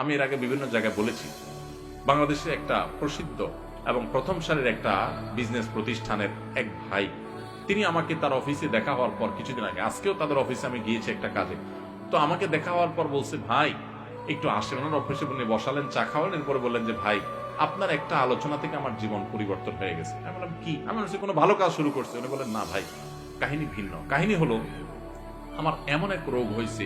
আমি এর আগে বিভিন্ন জায়গায় বলেছি বাংলাদেশের একটা প্রসিদ্ধ এবং প্রথম সারির একটা বিজনেস প্রতিষ্ঠানের এক ভাই, তিনি আমাকে তার অফিসে দেখা হওয়ার পর কিছুদিন আগে, আজকেও তাদের অফিসে আমি গিয়েছি একটা কাজে। তো আমাকে দেখা হওয়ার পর বলছে, ভাই, একটু আসেন, ওনার অফিসে উনি বসালেন, চা খাওয়ালেন, এরপরে বললেন যে, ভাই, আপনার একটা আলোচনা থেকে আমার জীবন পরিবর্তন হয়ে গেছে। আমি বললাম, কি? আমি বলছি, কোনো ভালো কাজ শুরু করছে? উনি বলেন না ভাই, কাহিনী ভিন্ন। কাহিনী হলো, আমার এমন এক রোগ হয়েছে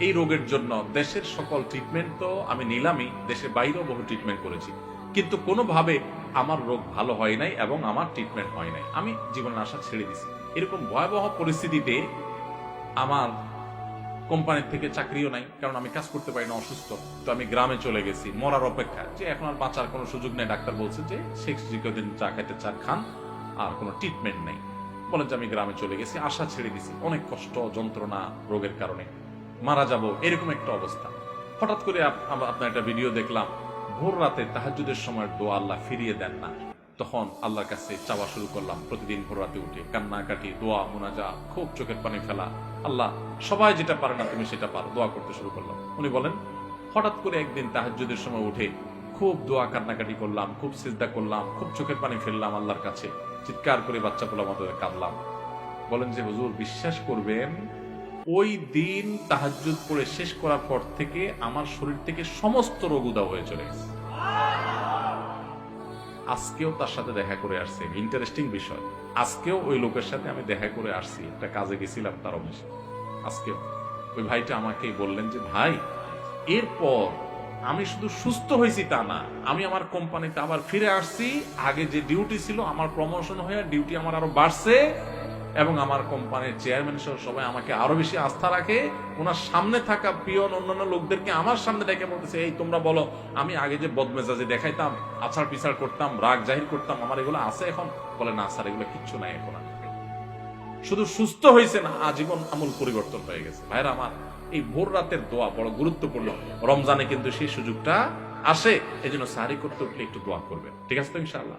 এই রোগের জন্য দেশের সকল ট্রিটমেন্ট তো আমি নিলামই, দেশের বাইরেও বহু ট্রিটমেন্ট করেছি। কিন্তু কোনোভাবে আমার রোগ ভালো হয় নাই এবং আমার ট্রিটমেন্ট হয় নাই। আমি জীবনের আশা ছেড়ে দিছি। এরকম ভয়াবহ পরিস্থিতিতে আমার কোম্পানির থেকে চাকরিও নাই, কারণ আমি কাজ করতে পারি না, অসুস্থ। তো আমি গ্রামে চলে গেছি, মরার অপেক্ষা যে এখন আর বাঁচার কোনো সুযোগ নেই, ডাক্তার বলছে যে শেষ দিন চা খাইতে চা খান, আর কোনো ট্রিটমেন্ট নেই। বলেন যে আমি গ্রামে চলে গেছি, আশা ছেড়ে দিছি। অনেক কষ্ট, যন্ত্রণা রোগের কারণে। মারা যাব, এরকম একটা অবস্থা। হঠাৎ করে আপ- আপ- আপনার একটা ভিডিও দেখলাম, ভোর রাতে তাহাজুদের সময় দোয়া আল্লাহ ফিরিয়ে দেন না। তখন আল্লাহর কাছে চাওয়া শুরু করলাম, প্রতিদিন ভোর রাতে উঠে কান্নাকাটি দোয়া মোনাজা খুব চোখের পানি ফেলা। আল্লাহ, সবাই যেটা পারে না তুমি সেটা পারো, দোয়া করতে শুরু করলাম। উনি বলেন, হঠাৎ করে একদিন তাহাজুদের সময় উঠে খুব দোয়া কান্নাকাটি করলাম, খুব সিজদা করলাম, খুব চোখের পানি ফেললাম আল্লাহর কাছে। চিৎকার করে বাচ্চা পোলা মতো কাঁদলাম। বলেন যে, হুজুর, বিশ্বাস করবেন ওই দিন তাহাজ্জুদ পড়ে শেষ করার পর থেকে আমার শরীর থেকে সমস্ত রোগ উদা হয়ে চলে গেছে। আজকেও তার সাথে দেখা করে আসছে। ইন্টারেস্টিং বিষয়। আজকেও ওই লোকের সাথে আমি দেখা করে আসছি। একটা কাজে গেছিলাম তার অফিসে। আজকেও। ওই ভাইটা আমাকে বললেন যে, ভাই, এরপর আমি শুধু সুস্থ হয়েছি তা না, আমি আমার কোম্পানিতে আবার ফিরে আসছি। আগে যে ডিউটি ছিল, আমার প্রমোশন হয়ে ডিউটি আমার আরও বাড়ছে। এবং আমার কোম্পানির চেয়ারম্যান সহ সবাই আমাকে আরও বেশি আস্থা রাখে। ওনার সামনে থাকা পিয়ন অন্যান্য লোকদেরকে আমার সামনে ডেকে বলতেছে, এই তোমরা বলো, আমি আগে যে বদমেজাজে দেখাইতাম, আছাড় পিছাড় করতাম, রাগ জাহির করতাম, আমার এগুলো আছে এখন? বলে, না স্যার, এগুলো কিচ্ছু নাই এখন। শুধু সুস্থ হয়েছে না, আজীবন আমূল পরিবর্তন হয়ে গেছে। ভাইরা আমার, এই ভোর রাতের দোয়া বড় গুরুত্বপূর্ণ। রমজানে কিন্তু সেই সুযোগটা আসে। এই জন্য সারি করতে উঠলে একটু দোয়া করবেন। ঠিক আছে তো ইনশাআল্লাহ?